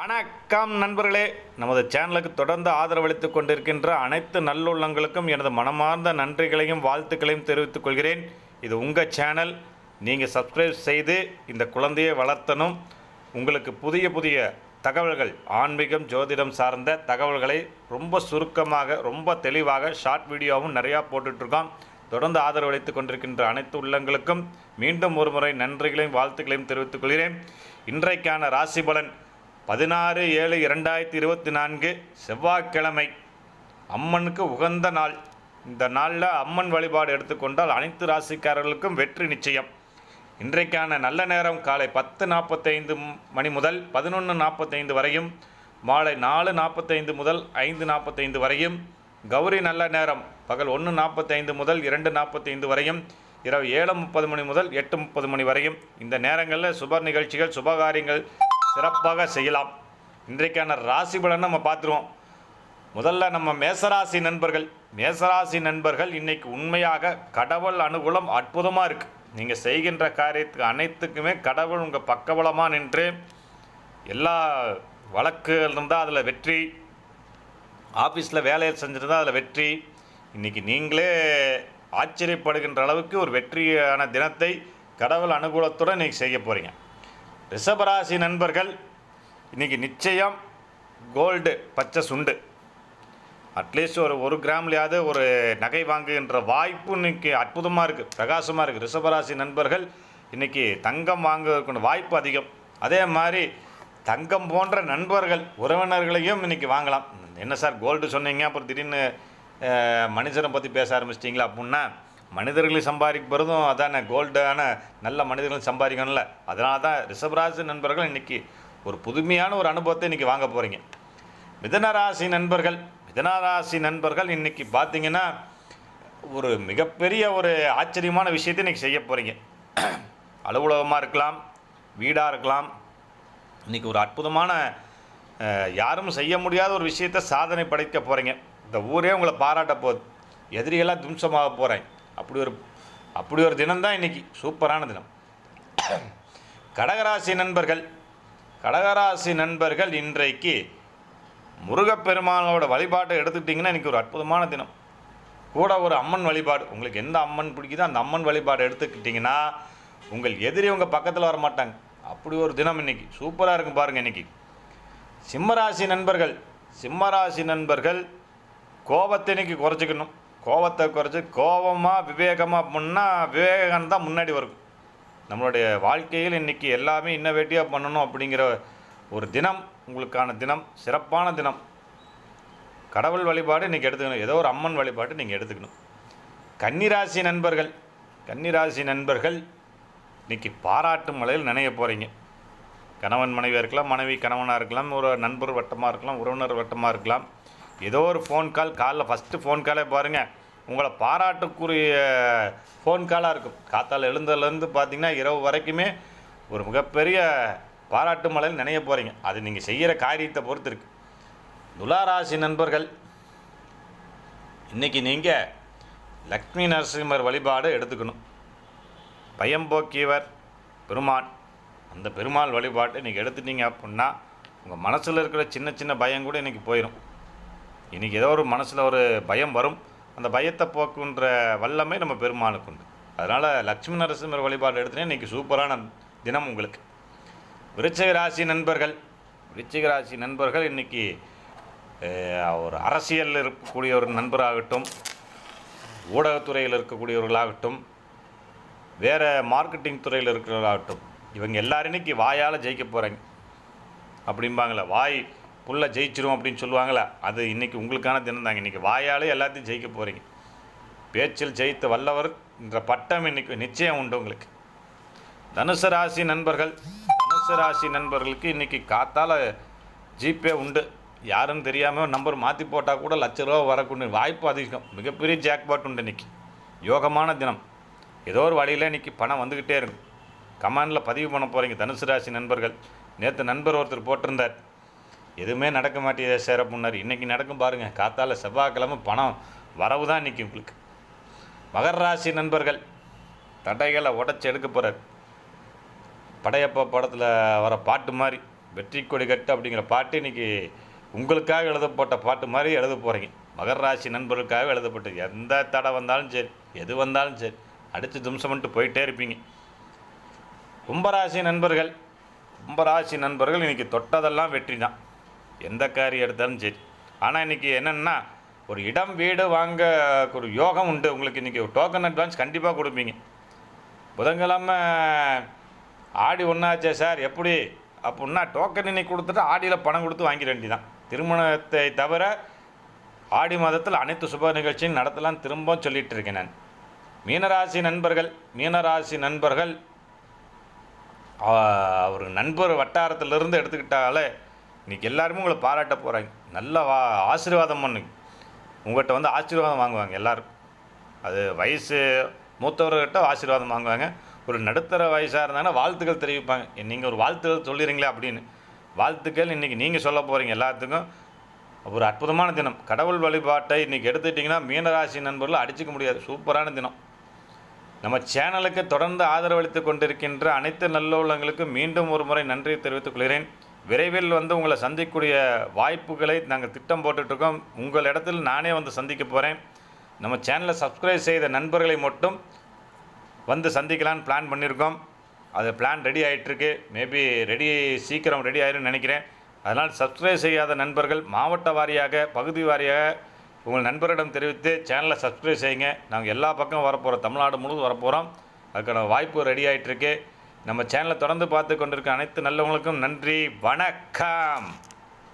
வணக்கம் நண்பர்களே. நமது சேனலுக்கு தொடர்ந்து ஆதரவளித்துக் கொண்டிருக்கின்ற அனைத்து நல்லுள்ளங்களுக்கும் எனது மனமார்ந்த நன்றிகளையும் வாழ்த்துக்களையும் தெரிவித்துக் கொள்கிறேன். இது உங்கள் சேனல். நீங்கள் சப்ஸ்கிரைப் செய்து இந்த குழந்தையை வளர்த்தனும் உங்களுக்கு புதிய புதிய தகவல்கள் ஆன்மீகம் ஜோதிடம் சார்ந்த தகவல்களை ரொம்ப சுருக்கமாக ரொம்ப தெளிவாக ஷார்ட் வீடியோவும் நிறையா போட்டுட்ருக்கோம். தொடர்ந்து ஆதரவளித்துக் கொண்டிருக்கின்ற அனைத்து உள்ளங்களுக்கும் மீண்டும் ஒருமுறை நன்றிகளையும் வாழ்த்துக்களையும் தெரிவித்துக் கொள்கிறேன். இன்றைக்கான ராசி பலன் பதினாறு ஏழு இரண்டாயிரத்தி இருபத்தி நான்கு செவ்வாய்க்கிழமை அம்மனுக்கு உகந்த நாள். இந்த நாளில் அம்மன் வழிபாடு எடுத்துக்கொண்டால் அனைத்து ராசிக்காரர்களுக்கும் வெற்றி நிச்சயம். இன்றைக்கான நல்ல நேரம் காலை பத்து நாற்பத்தைந்து மணி முதல் பதினொன்று நாற்பத்தைந்து வரையும் மாலை நாலு நாற்பத்தைந்து முதல் ஐந்து நாற்பத்தைந்து வரையும் கௌரி நல்ல நேரம் பகல் ஒன்று நாற்பத்தைந்து முதல் இரண்டு நாற்பத்தைந்து வரையும் இரவு ஏழு முப்பது மணி முதல் எட்டு முப்பது மணி வரையும். இந்த நேரங்களில் சுப நிகழ்ச்சிகள் சுபகாரியங்கள் சிறப்பாக செய்யலாம். இன்றைக்கான ராசி பலன் நம்ம பார்த்துருவோம். முதல்ல நம்ம மேசராசி நண்பர்கள். மேசராசி நண்பர்கள் இன்னைக்கு உண்மையாக கடவுள் அனுகூலம் அற்புதமாக இருக்குது நீங்கள் செய்கின்ற காரியத்துக்கு அனைத்துக்குமே கடவுள் உங்கள் பக்கபலமாக நின்று எல்லா வழக்கு இருந்தால் அதில் வெற்றி ஆஃபீஸில் வேலையை செஞ்சுருந்தால் அதில் வெற்றி. இன்றைக்கி நீங்களே ஆச்சரியப்படுகின்ற அளவுக்கு ஒரு வெற்றியான தினத்தை கடவுள் அனுகூலத்துடன் இன்றைக்கி செய்ய போகிறீங்க ரிஷபராசி நண்பர்கள் இன்றைக்கி நிச்சயம் கோல்டு பச்சை சுண்டு. அட்லீஸ்ட் ஒரு ஒரு கிராம்லையாவது ஒரு நகை வாங்குகின்ற வாய்ப்பு இன்னைக்கு அற்புதமாக இருக்குது பிரகாசமாக இருக்குது ரிஷபராசி நண்பர்கள் இன்றைக்கி தங்கம் வாங்குவதற்குண்ட வாய்ப்பு அதிகம். அதே மாதிரி தங்கம் போன்ற நண்பர்கள் உறவினர்களையும் இன்றைக்கி வாங்கலாம். என்ன சார் கோல்டு சொன்னீங்க அப்புறம் திடீர்னு மனுஷனை பற்றி பேச ஆரம்பிச்சிட்டிங்களா அப்புடின்னா மனிதர்களை சம்பாதிப்பதும் அதான கோல்டான நல்ல மனிதர்களை சம்பாதிக்கணும்ல. அதனால தான் ரிஷபராசி நண்பர்கள் இன்றைக்கி ஒரு புதுமையான ஒரு அனுபவத்தை இன்றைக்கி வாங்க போகிறீங்க மிதனராசி நண்பர்கள் மிதனராசி நண்பர்கள் இன்றைக்கி பார்த்தீங்கன்னா ஒரு மிகப்பெரிய ஒரு ஆச்சரியமான விஷயத்தை இன்றைக்கி செய்ய போகிறீங்க அலுவலகமாக இருக்கலாம் வீடாக இருக்கலாம் இன்றைக்கி ஒரு அற்புதமான யாரும் செய்ய முடியாத ஒரு விஷயத்தை சாதனை படைக்க போகிறீங்க இந்த ஊரே உங்களை பாராட்ட போகுது. எதிரிகளாக தும்சமாக போகிறேன் அப்படி ஒரு அப்படி ஒரு தினம்தான் இன்றைக்கி சூப்பரான தினம். கடகராசி நண்பர்கள் கடகராசி நண்பர்கள் இன்றைக்கு முருகப்பெருமானோட வழிபாட்டை எடுத்துக்கிட்டிங்கன்னா இன்றைக்கி ஒரு அற்புதமான தினம். கூட ஒரு அம்மன் வழிபாடு. உங்களுக்கு எந்த அம்மன் பிடிக்குதோ அந்த அம்மன் வழிபாடு எடுத்துக்கிட்டிங்கன்னா உங்கள் எதிரி உங்கள் பக்கத்தில் வர மாட்டாங்க அப்படி ஒரு தினம் இன்னைக்கு. சூப்பராக இருக்கும் பாருங்கள் இன்னைக்கு. சிம்மராசி நண்பர்கள் சிம்மராசி நண்பர்கள் கோபத்தை இன்னைக்கு குறைச்சிக்கணும். கோபத்தை குறைச்சி கோபமாக விவேகமாக பண்ணால் விவேகம் தான் முன்னாடி வரும். நம்மளுடைய வாழ்க்கையில் இன்றைக்கி எல்லாமே இன்னோவேட்டிவாக பண்ணணும் அப்படிங்கிற ஒரு தினம் உங்களுக்கான தினம் சிறப்பான தினம். கடவுள் வழிபாடு இன்றைக்கி எடுத்துக்கணும். ஏதோ ஒரு அம்மன் வழிபாடு நீங்கள் எடுத்துக்கணும். கன்னிராசி நண்பர்கள் கன்னிராசி நண்பர்கள் இன்னைக்கு பாராட்டும் மலையில் நினைய போகிறீங்க கணவன் மனைவியாக இருக்கலாம் மனைவி கணவனாக இருக்கலாம் ஒரு நண்பர் வட்டமாக இருக்கலாம் உறவினர் வட்டமாக இருக்கலாம். ஏதோ ஒரு ஃபோன் கால் காலைல ஃபஸ்ட்டு ஃபோன் காலே பாருங்கள் உங்களை பாராட்டுக்குரிய ஃபோன் காலாக இருக்கும். காத்தால் எழுந்ததுலேருந்து பார்த்தீங்கன்னா இரவு வரைக்குமே ஒரு மிகப்பெரிய பாராட்டு மலையில் நினைய போகிறீங்க அது நீங்கள் செய்கிற காரியத்தை பொறுத்து இருக்கு. துலாராசி நண்பர்கள் இன்றைக்கி நீங்கள் லக்ஷ்மி நரசிம்மர் வழிபாடு எடுத்துக்கணும். பயம் போக்கியவர் பெருமான் அந்த பெருமாள் வழிபாட்டை இன்றைக்கி எடுத்துட்டீங்க அப்படின்னா உங்கள் மனசில் இருக்கிற சின்ன சின்ன பயம் கூட இன்றைக்கி போயிடும் இன்றைக்கி ஏதோ ஒரு மனசில் ஒரு பயம் வரும். அந்த பயத்தை போக்குன்ற வல்லமை நம்ம பெருமாளுக்கு உண்டு. அதனால் லக்ஷ்மி நரசிம்மர் வழிபாடு எடுத்துனே இன்றைக்கி சூப்பரான தினம் உங்களுக்கு. விருச்சிக ராசி நண்பர்கள் விருச்சிக ராசி நண்பர்கள் இன்றைக்கி ஒரு அரசியலில் இருக்கக்கூடிய ஒரு நண்பராகட்டும் ஊடகத்துறையில் இருக்கக்கூடியவர்களாகட்டும் வேறு மார்க்கெட்டிங் துறையில் இருக்கிறவர்களாகட்டும் இவங்க எல்லோரும் இன்னைக்கு வாயால் ஜெயிக்க போகிறாங்க அப்படிம்பாங்களே வாய் புள்ள ஜெயிச்சிரும் அப்படின்னு சொல்லுவாங்களா? அது இன்றைக்கி உங்களுக்கான தினம் தாங்க. இன்றைக்கி வாயாலே எல்லாத்தையும் ஜெயிக்க போகிறீங்க பேச்சில் ஜெயித்த வல்லவர் என்ற பட்டம் இன்னைக்கு நிச்சயம் உண்டு உங்களுக்கு. தனுசு ராசி நண்பர்கள் தனுசு ராசி நண்பர்களுக்கு இன்றைக்கி காத்தால் ஜிபே உண்டு. யாருன்னு தெரியாமல் நம்பர் மாற்றி போட்டால் கூட லட்ச ரூபா வரக்கூடிய வாய்ப்பு அதிகம். மிகப்பெரிய ஜாக்பாட் உண்டு இன்னைக்கு. யோகமான தினம். ஏதோ ஒரு வழியில் இன்றைக்கி பணம் வந்துக்கிட்டே இருக்கும். கமாண்டில் பதிவு பண்ண போகிறீங்க தனுசு ராசி நண்பர்கள். நேற்று நண்பர் ஒருத்தர் போட்டிருந்தார். எதுவுமே நடக்க மாட்டேதே சேர முன்னார் இன்றைக்கி நடக்கும் பாருங்கள் காத்தால் செவ்வாய்க்கிழமை பணம் வரவு தான் இன்றைக்கி உங்களுக்கு. மகர ராசி நண்பர்கள் தடைகளை உடச்சி எடுக்க போகிறார் படையப்பா படத்தில் வர பாட்டு மாதிரி வெற்றி கொடி கட்டு அப்படிங்கிற பாட்டு இன்னைக்கு உங்களுக்காக எழுதப்பட்ட பாட்டு மாதிரி எழுத போகிறீங்க மகர ராசி நண்பர்களுக்காக எழுதப்பட்டது எந்த தடை வந்தாலும் சரி எது வந்தாலும் சரி அடித்து தும்சம் பண்ணிட்டு போயிட்டே இருப்பீங்க. கும்பராசி நண்பர்கள் கும்பராசி நண்பர்கள் இன்றைக்கி தொட்டதெல்லாம் வெற்றி தான். எந்த காரியம் எடுத்தாலும் சரி. ஆனால் இன்னைக்கு என்னென்னா ஒரு இடம் வீடு வாங்க ஒரு யோகம் உண்டு. உங்களுக்கு இன்றைக்கி ஒரு டோக்கன் அட்வான்ஸ் கண்டிப்பாக கொடுப்பீங்க. புதன்கிழமை ஆடி ஒன்றாச்சே சார் எப்படி? அப்படின்னா டோக்கன் இன்னைக்கு கொடுத்துட்டு ஆடியில் பணம் கொடுத்து வாங்கிட வேண்டிதான் திருமணத்தை தவிர ஆடி மாதத்தில் அனைத்து சுப நிகழ்ச்சியும் நடத்தலாம் திரும்ப சொல்லிகிட்டு இருக்கேன் நான். மீனராசி நண்பர்கள் மீனராசி நண்பர்கள் அவர் ஒரு நண்பர் வட்டாரத்திலிருந்து எடுத்துக்கிட்டாலே இன்றைக்கி எல்லாருமே உங்களை பாராட்ட போகிறாங்க நல்ல வா ஆசீர்வாதம் பண்ணு. உங்கள்கிட்ட வந்து ஆசீர்வாதம் வாங்குவாங்க எல்லாரும். அது வயசு மூத்தவர்கிட்ட ஆசீர்வாதம் வாங்குவாங்க. ஒரு நடுத்தர வயசாக இருந்தாங்கன்னா வாழ்த்துக்கள் தெரிவிப்பாங்க. நீங்கள் ஒரு வாழ்த்துக்கள் சொல்லிடுறீங்களே அப்படின்னு. வாழ்த்துக்கள் இன்றைக்கி நீங்கள் சொல்ல போகிறீங்க எல்லாத்துக்கும். ஒரு அற்புதமான தினம். கடவுள் வழிபாட்டை இன்றைக்கி எடுத்துட்டிங்கன்னா மீனராசி நண்பர்கள் அடிச்சுக்க முடியாது. சூப்பரான தினம். நம்ம சேனலுக்கு தொடர்ந்து ஆதரவளித்து கொண்டிருக்கின்ற அனைத்து நல்ல உள்ளங்களுக்கும் மீண்டும் ஒரு முறை நன்றி தெரிவித்துக் கொள்கிறேன். விரைவில் வந்து உங்களை சந்திக்கக்கூடிய வாய்ப்புகளை நாங்கள் திட்டம் போட்டுட்ருக்கோம். உங்கள் இடத்தில் நானே வந்து சந்திக்க போகிறேன் நம்ம சேனலை சப்ஸ்கிரைப் செய்த நண்பர்களை மட்டும் வந்து சந்திக்கலான்னு பிளான் பண்ணியிருக்கோம். அது பிளான் ரெடி ஆகிட்டுருக்கு மேபி ரெடி சீக்கிரம் ரெடி ஆயிரும்னு நினைக்கிறேன். அதனால் சப்ஸ்கிரைப் செய்யாத நண்பர்கள் மாவட்ட வாரியாக பகுதி வாரியாக உங்கள் நண்பரிடம் தெரிவித்து சேனலை சப்ஸ்கிரைப் செய்யுங்க. நாங்கள் எல்லா பக்கம் வரப்போகிறோம் தமிழ்நாடு முழுவதும் வரப்போகிறோம் அதுக்கான வாய்ப்பு ரெடி ஆகிட்டுருக்கு நம்ம சேனலை தொடர்ந்து பார்த்து கொண்டிருக்க அனைத்து நல்லவங்களுக்கும் நன்றி. வணக்கம்.